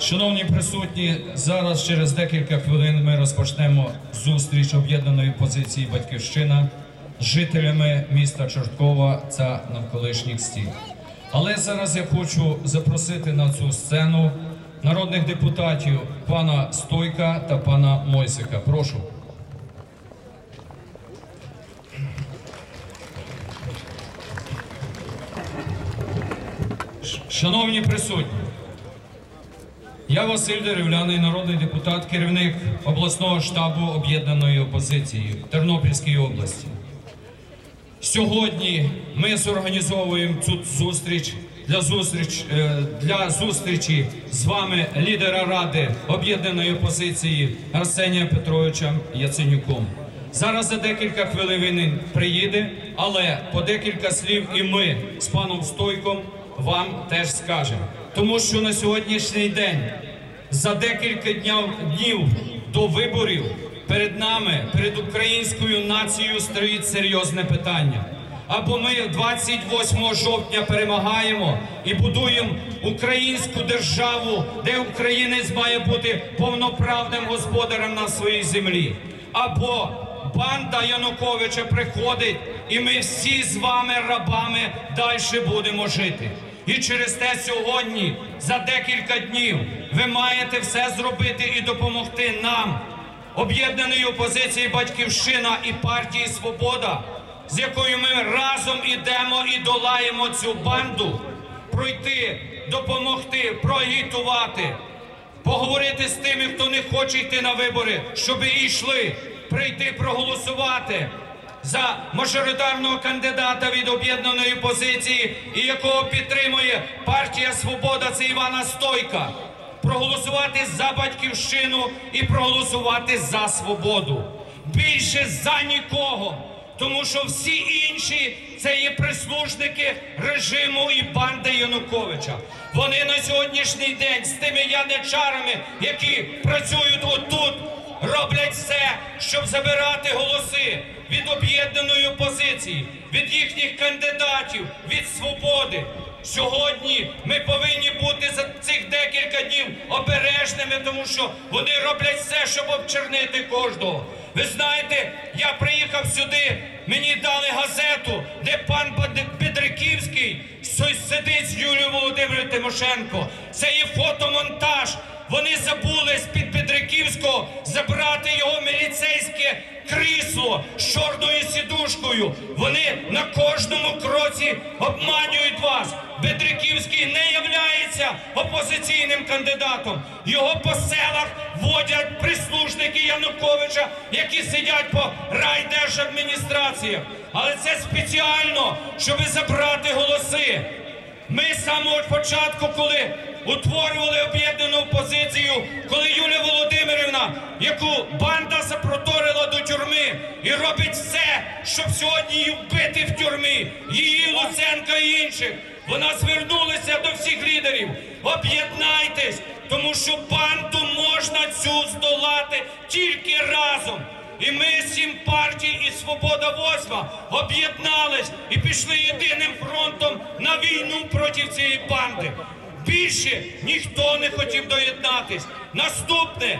Шановні присутні, зараз через декілька хвилин ми розпочнемо зустріч об'єднаної позиції Батьківщина з жителями міста Чорткова та навколишніх стін. Але зараз я хочу запросити на цю сцену народних депутатів пана Стойка та пана Мойсика. Прошу. Шановні присутні, я Василь Деревляний, народний депутат, керівник обласного штабу об'єднаної опозиції в Тернопільській області. Сьогодні ми зорганізовуємо цю зустріч для зустріч е, для зустрічі з вами лідера ради об'єднаної опозиції Арсенія Петровича Яценюком. Зараз за декілька хвилин він приїде, але по декілька слів і ми з паном Стойком вам теж скажемо. Тому що на сьогоднішній день за декілька днів, до виборів перед нами, перед українською нацією стоїть серйозне питання. Або ми 28 жовтня перемагаємо і будуємо українську державу, де українець має бути повноправним господарем на своїй землі. Або банда Януковича приходить, і ми всі з вами рабами далі будемо жити. І через те сьогодні, за декілька днів, ви маєте все зробити і допомогти нам, об'єднаної опозиції Батьківщина і партії Свобода, з якою ми разом ідемо і долаємо цю банду, пройти, допомогти, проагітувати, поговорити з тими, хто не хоче йти на вибори, щоб і йшли, прийти проголосувати за мажоритарного кандидата від об'єднаної позиції, і якого підтримує партія Свобода, це Івана Стойка. Проголосувати за батьківщину і проголосувати за свободу. Більше за нікого. Тому що всі інші це є прислужники режиму і банди Януковича. Вони на сьогоднішній день з тими яничарами, які працюють отут, роблять все, щоб забирати голоси від об'єднаної опозиції, від їхніх кандидатів, від свободи. Сьогодні ми повинні бути за цих декілька днів обережними, тому що вони роблять все, щоб обчернити кожного. Ви знаєте, я приїхав сюди, мені дали газету, де пан Петриківський сидить з Юлією Володимиром Тимошенко. Це є фотомонтаж. Вони забули з-під Петриківського забрати його міліцейське крісло з чорною сідушкою. Вони на кожному кроці обманюють вас. Бедриківський не являється опозиційним кандидатом. Його по селах водять прислужники Януковича, які сидять по райдержадміністраціях. Але це спеціально, щоб забрати голоси. Ми з самого початку, коли утворювали об'єднану опозицію, коли Юлія Володимирівна, яку банда запроторила до тюрми і робить все, щоб сьогодні її вбити в тюрмі, її Луценка і інших. Вона звернулася до всіх лідерів. Об'єднайтесь, тому що банду можна цю здолати тільки разом. І ми сім партій і Свобода Восьма об'єднались і пішли єдиним фронтом на війну проти цієї банди. Більше ніхто не хотів доєднатись. Наступне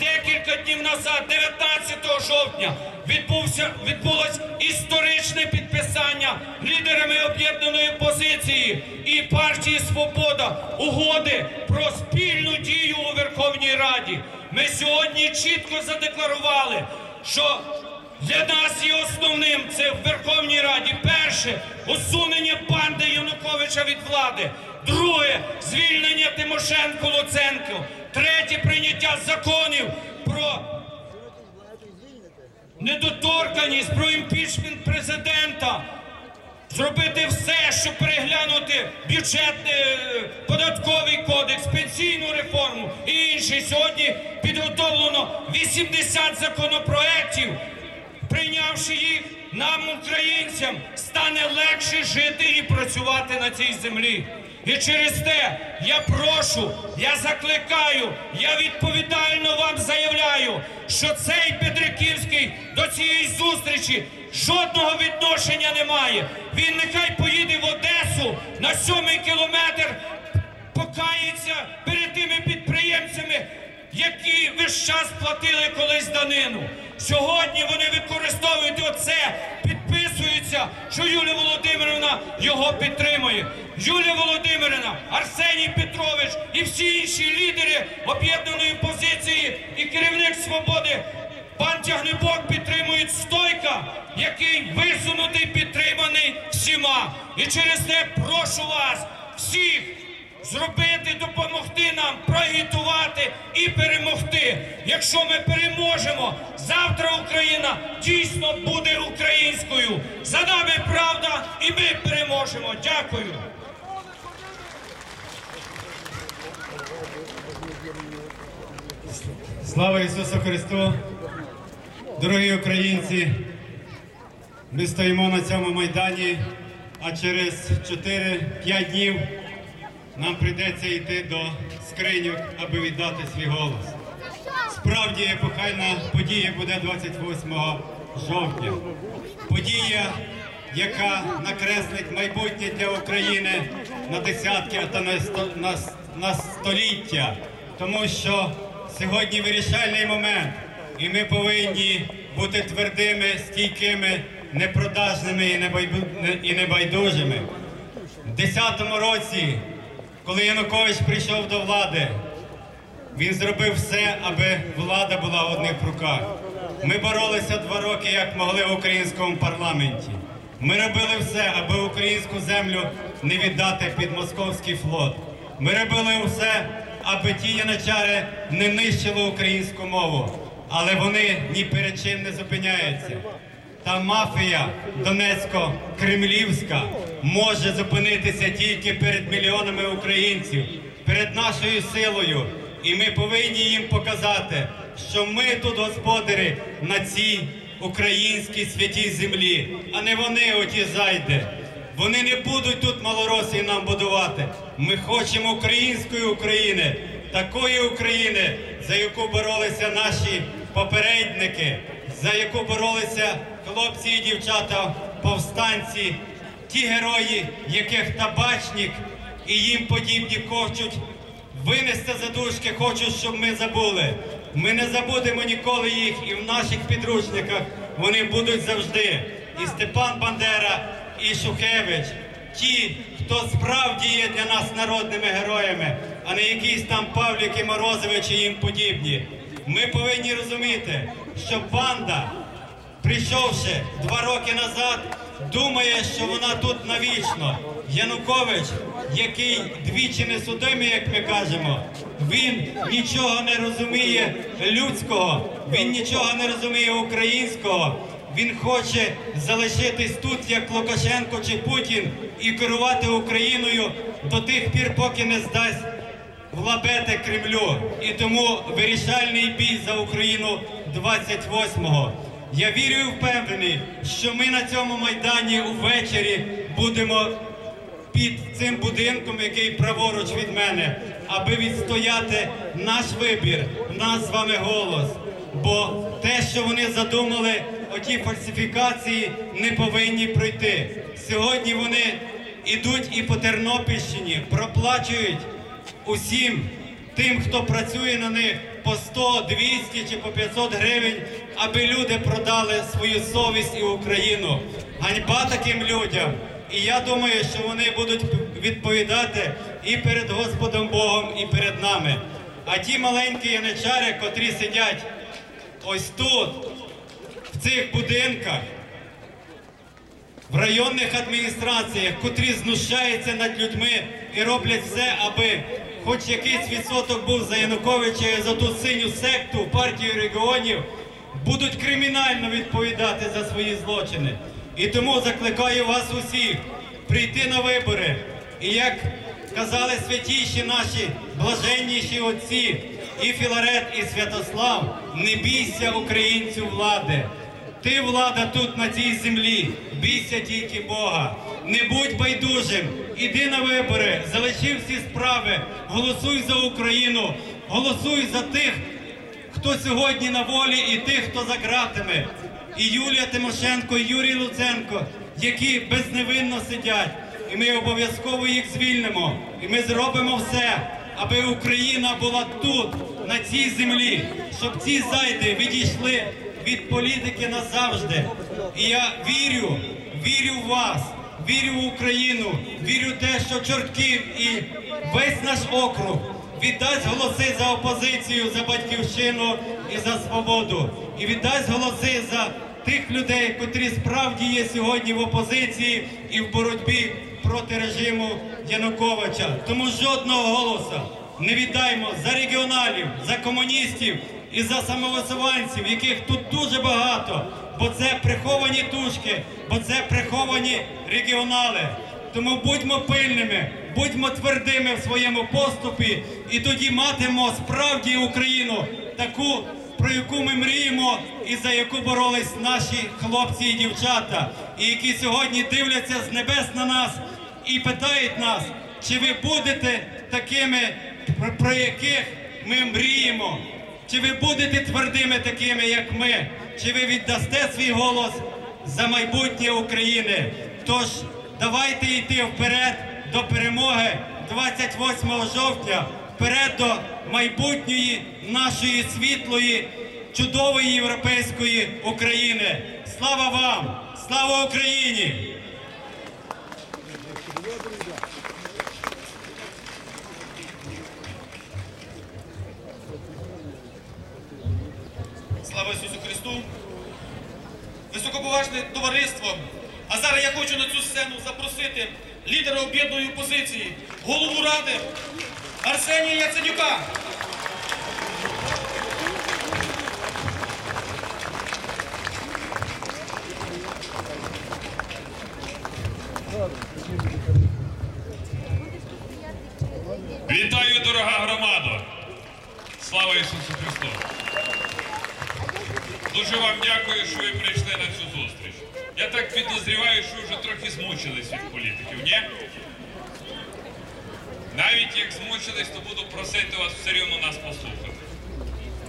декілька днів назад, 19 жовтня, відбувся відбулось історичне підписання лідерами об'єднаної опозиції і партії Свобода угоди про спільну дію у Верховній Раді. Ми сьогодні чітко задекларували, що для нас є основним це в Верховній Раді. Перше усунення банди Януковича від влади. Друге звільнення Тимошенко Луценко. Третє прийняття законів про недоторканість, про імпічмент президента. Зробити все, щоб переглянути бюджетний е, податковий кодекс, пенсійну реформу і інші. Сьогодні підготовлено 80 законопроєктів. Прийнявши їх, нам, українцям, стане легше жити і працювати на цій землі. І через те я прошу, я закликаю, я відповідально вам заявляю, що цей Петриківський до цієї зустрічі жодного відношення не має. Він нехай поїде в Одесу на сьомий кілометр, покається перед тими підприємцями, які весь час платили колись данину. Сьогодні вони використовують оце, підписуються, що Юлія Володимирівна його підтримує. Юлія Володимирівна, Арсеній Петрович і всі інші лідери об'єднаної позиції і керівник свободи Пан Тягнебок підтримують стойка, який висунутий, підтриманий всіма. І через те прошу вас всіх зробити, допомогти нам, проагітувати і перемогти. Якщо ми переможемо, завтра Україна дійсно буде українською. За нами правда, і ми переможемо. Дякую. Слава Ісусу Христу! Дорогі українці! Ми стоїмо на цьому майдані, а через 4-5 днів нам прийдеться йти до скриньок, аби віддати свій голос. Справді епохальна подія буде 28 жовтня. Подія, яка накреслить майбутнє для України на десятки, а то на, на, на століття. Тому що сьогодні вирішальний момент, і ми повинні бути твердими, стійкими, непродажними і небайдужими. У 10-му році, коли Янукович прийшов до влади, він зробив все, аби влада була в одних руках. Ми боролися два роки, як могли в українському парламенті. Ми робили все, аби українську землю не віддати під московський флот. Ми робили все, аби ті яничари не нищили українську мову. Але вони ні перед чим не зупиняються. Та мафія Донецько-Кремлівська може зупинитися тільки перед мільйонами українців, перед нашою силою. І ми повинні їм показати, що ми тут господарі на цій українській святій землі, а не вони оті зайди. Вони не будуть тут малоросії нам будувати. Ми хочемо української України, такої України, за яку боролися наші попередники, за яку боролися хлопці і дівчата, повстанці, ті герої, яких табачник і їм подібні хочуть винести задушки, хочуть, щоб ми забули. Ми не забудемо ніколи їх, і в наших підручниках вони будуть завжди. І Степан Бандера, і Шухевич, ті, хто справді є для нас народними героями, а не якісь там Павліки Морозовичі їм подібні. Ми повинні розуміти, що банда прийшовши два роки назад, думає, що вона тут навічно. Янукович, який двічі не судимий, як ми кажемо, він нічого не розуміє людського, він нічого не розуміє українського. Він хоче залишитись тут, як Лукашенко чи Путін, і керувати Україною до тих пір, поки не здасть в лабети Кремлю. І тому вирішальний бій за Україну 28-го. Я вірю і впевнений, що ми на цьому майдані увечері будемо під цим будинком, який праворуч від мене, аби відстояти наш вибір, наш з вами голос. Бо те, що вони задумали, оті фальсифікації не повинні пройти. Сьогодні вони ідуть і по Тернопільщині, проплачують усім тим, хто працює на них по 100, 200 чи по 500 гривень, аби люди продали свою совість і Україну. Ганьба таким людям. І я думаю, що вони будуть відповідати і перед Господом Богом, і перед нами. А ті маленькі яничари, котрі сидять ось тут, в цих будинках, в районних адміністраціях, котрі знущаються над людьми і роблять все, аби хоч якийсь відсоток був за Януковича і за ту синю секту партію регіонів, будуть кримінально відповідати за свої злочини. І тому закликаю вас усіх прийти на вибори. І як казали святіші наші блаженніші отці, і Філарет, і Святослав, не бійся українцю влади. Ти влада тут на цій землі, бійся тільки Бога. Не будь байдужим, іди на вибори, залиши всі справи, голосуй за Україну, голосуй за тих, хто сьогодні на волі, і тих, хто за ґратами. І Юлія Тимошенко, і Юрій Луценко, які безневинно сидять. І ми обов'язково їх звільнимо. І ми зробимо все, аби Україна була тут, на цій землі, щоб ці зайди відійшли від політики назавжди. І я вірю, вірю в вас, вірю в Україну, вірю в те, що Чортків і весь наш округ віддасть голоси за опозицію, за батьківщину і за свободу. І віддасть голоси за тих людей, котрі справді є сьогодні в опозиції і в боротьбі проти режиму Януковича. Тому жодного голосу не віддаймо за регіоналів, за комуністів і за самовисуванців, яких тут дуже багато, бо це приховані тушки, бо це приховані регіонали. Тому будьмо пильними, будьмо твердими в своєму поступі, і тоді матимемо справді Україну таку, про яку ми мріємо, і за яку боролись наші хлопці і дівчата, і які сьогодні дивляться з небес на нас і питають нас, чи ви будете такими, про яких ми мріємо, чи ви будете твердими такими, як ми, чи ви віддасте свій голос за майбутнє України. Тож давайте йти вперед до перемоги 28 жовтня, вперед до майбутньої нашої світлої, чудової європейської України. Слава вам! Слава Україні! Слава Ісусу Христу! Високоповажне товариство! А зараз я хочу на цю сцену запросити лідера об'єднаної опозиції, голову ради Арсенія Яценюка. Вітаю, змучились від політиків, ні? Навіть як змучились, то буду просити вас все рівно нас послухати.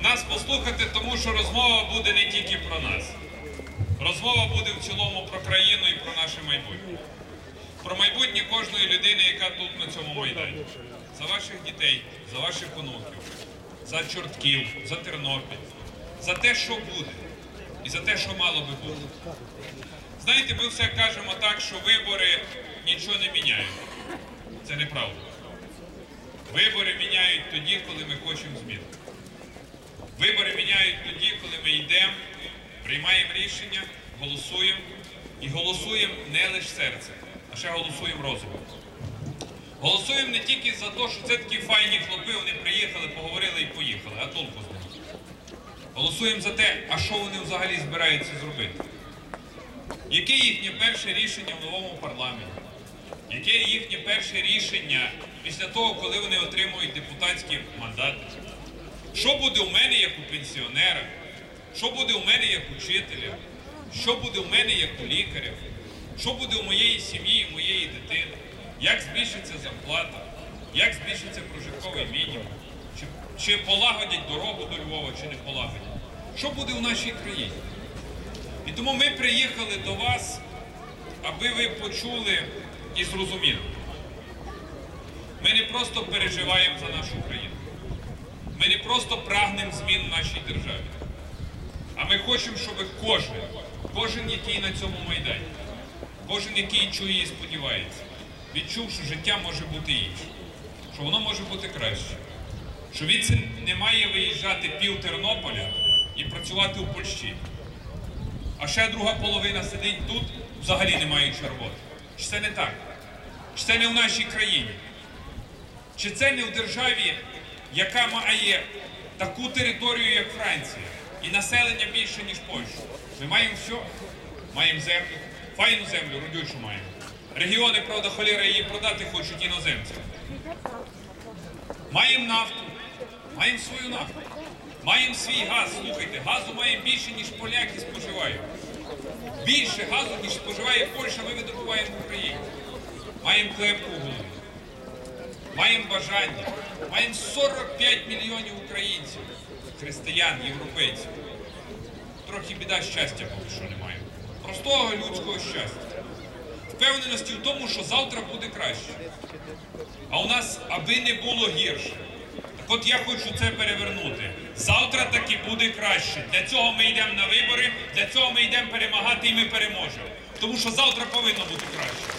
Нас послухати, тому що розмова буде не тільки про нас. Розмова буде в цілому про країну і про наше майбутнє про майбутнє кожної людини, яка тут на цьому майдані. За ваших дітей, за ваших онуків, за чортків, за Тернопіль, за те, що буде, і за те, що мало би бути. Знаєте, ми все кажемо так, що вибори нічого не міняють. Це неправда. Вибори міняють тоді, коли ми хочемо змін. Вибори міняють тоді, коли ми йдемо, приймаємо рішення, голосуємо і голосуємо не лише серцем, а ще голосуємо розумом. Голосуємо не тільки за те, що це такі файні хлопи, вони приїхали, поговорили і поїхали, а толку з них. Голосуємо за те, а що вони взагалі збираються зробити. Яке їхнє перше рішення в новому парламенті? Яке їхнє перше рішення після того, коли вони отримують депутатські мандати? Що буде у мене як у пенсіонера? Що буде у мене як учителя? Що буде у мене як у лікаря? Що буде у моєї сім'ї, у моєї дитини? Як збільшиться зарплата? Як збільшиться прожитковий мінімум? Чи, чи полагодять дорогу до Львова, чи не полагодять? Що буде у нашій країні? І тому ми приїхали до вас, аби ви почули і зрозуміли. Ми не просто переживаємо за нашу країну. Ми не просто прагнемо змін в нашій державі. А ми хочемо, щоб кожен, кожен, який на цьому майдані, кожен, який чує і сподівається, відчув, що життя може бути інше, що воно може бути краще. Що він не має виїжджати пів Тернополя і працювати у Польщі. А ще друга половина сидить тут, взагалі не маючи роботи. Чи це не так? Чи це не в нашій країні? Чи це не в державі, яка має таку територію, як Франція, і населення більше, ніж Польща? Ми маємо все. Маємо землю, файну землю, родючу маємо. Регіони, правда, холєра її продати хочуть іноземцям. Маємо нафту, маємо свою нафту, маємо свій газ. Слухайте, газу маємо більше, ніж поляки споживають. Більше газу, ніж споживає Польща, ми видобуваємо в Україні. Маємо клепку в голові. Маємо бажання, маємо 45 мільйонів українців, християн, європейців. Трохи біда щастя поки що не маємо. Простого людського щастя. впевненості в тому, що завтра буде краще. А у нас аби не було гірше. Так от я хочу це перевернути. Завтра таки буде краще. Для цього ми йдемо на вибори, для цього ми йдемо перемагати і ми переможемо. Тому що завтра повинно бути краще.